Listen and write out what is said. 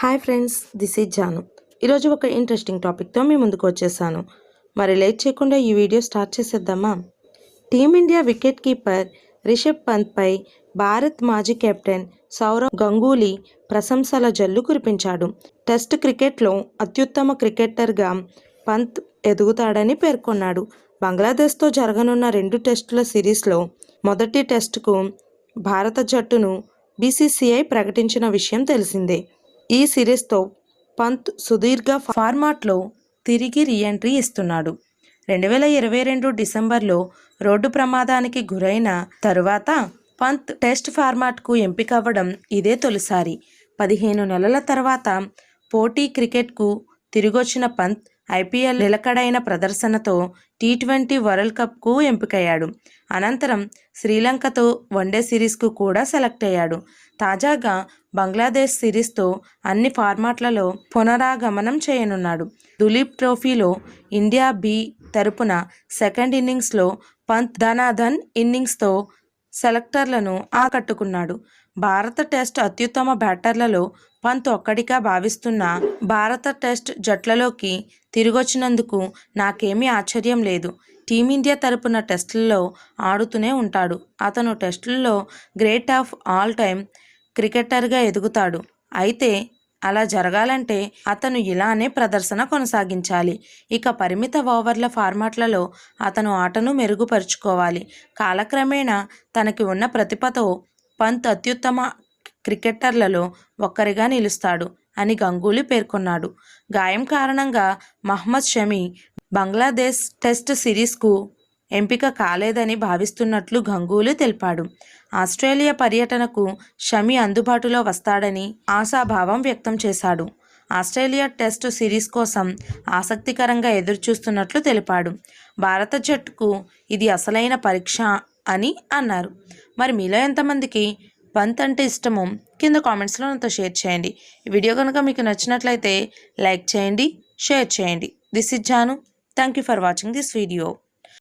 Hi friends this is Janu. ఈరోజు ఒక interesting టాపిక్తో మీ ముందుకు వచ్చేసాను. మరి లేట్ చేయకుండా ఈ వీడియో స్టార్ట్ చేసేద్దామా? Team India wicket keeper Rishabh పంత్పై Bharat మాజీ కెప్టెన్ సౌరవ్ గంగూలీ ప్రశంసల జల్లు కురిపించాడు. టెస్ట్ క్రికెట్లో అత్యుత్తమ క్రికెటర్గా పంత్ ఎదుగుతాడని పేర్కొన్నాడు. బంగ్లాదేశ్తో జరగనున్న రెండు టెస్టుల సిరీస్లో మొదటి టెస్టుకు భారత జట్టును బీసీసీఐ ప్రకటించిన విషయం తెలిసిందే. ఈ సిరీస్తో పంత్ సుదీర్ఘ ఫార్మాట్లో తిరిగి రీఎంట్రీ ఇస్తున్నాడు. రెండు వేల ఇరవై రెండు డిసెంబర్లో రోడ్డు ప్రమాదానికి గురైన తరువాత పంత్ టెస్ట్ ఫార్మాట్కు ఎంపిక అవ్వడం ఇదే తొలిసారి. పదిహేను నెలల తర్వాత పోటీ క్రికెట్కు తిరిగొచ్చిన పంత్ ఐపీఎల్ నిలకడైన ప్రదర్శనతో టీ ట్వంటీ వరల్డ్ కప్కు ఎంపికయ్యాడు. అనంతరం శ్రీలంకతో వన్డే సిరీస్కు కూడా సెలెక్ట్ అయ్యాడు. తాజాగా బంగ్లాదేశ్ సిరీస్తో అన్ని ఫార్మాట్లలో పునరాగమనం చేయనున్నాడు. దులీప్ ట్రోఫీలో ఇండియా బి తరపున సెకండ్ ఇన్నింగ్స్లో పంత్ ధనాధన్ ఇన్నింగ్స్తో సెలెక్టర్లను ఆకట్టుకున్నాడు. భారత టెస్ట్ అత్యుత్తమ బ్యాటర్లలో పంత్ ఒక్కడిగా భావిస్తున్న భారత టెస్ట్ జట్లలోకి తిరిగొచ్చినందుకు నాకేమీ ఆశ్చర్యం లేదు. టీమిండియా తరపున టెస్టుల్లో ఆడుతూనే ఉంటాడు. అతను టెస్టుల్లో గ్రేట్ ఆఫ్ ఆల్ టైమ్ క్రికెటర్గా ఎదుగుతాడు. అయితే అలా జరగాలంటే అతను ఇలానే ప్రదర్శన కొనసాగించాలి. ఇక పరిమిత ఓవర్ల ఫార్మాట్లలో అతను ఆటను మెరుగుపరుచుకోవాలి. కాలక్రమేణా తనకి ఉన్న ప్రతిభతో పంత్ అత్యుత్తమ క్రికెటర్లలో ఒక్కరిగా నిలుస్తాడు అని గంగూలీ పేర్కొన్నాడు. గాయం కారణంగా మహ్మద్ షమి బంగ్లాదేశ్ టెస్ట్ సిరీస్కు ఎంపిక కాలేదని భావిస్తున్నట్లు గంగూలీ తెలిపాడు. ఆస్ట్రేలియా పర్యటనకు షమి అందుబాటులో వస్తాడని ఆశాభావం వ్యక్తం చేశాడు. ఆస్ట్రేలియా టెస్ట్ సిరీస్ కోసం ఆసక్తికరంగా ఎదురుచూస్తున్నట్లు తెలిపాడు. భారత జట్టుకు ఇది అసలైన పరీక్ష అని అన్నారు. మరి మీలో ఎంతమందికి పంత్ అంటే ఇష్టమో కింద కామెంట్స్లో నాతో షేర్ చేయండి. ఈ వీడియో కనుక మీకు నచ్చినట్లయితే లైక్ చేయండి షేర్ చేయండి. This is Janu. Thank you for watching this video.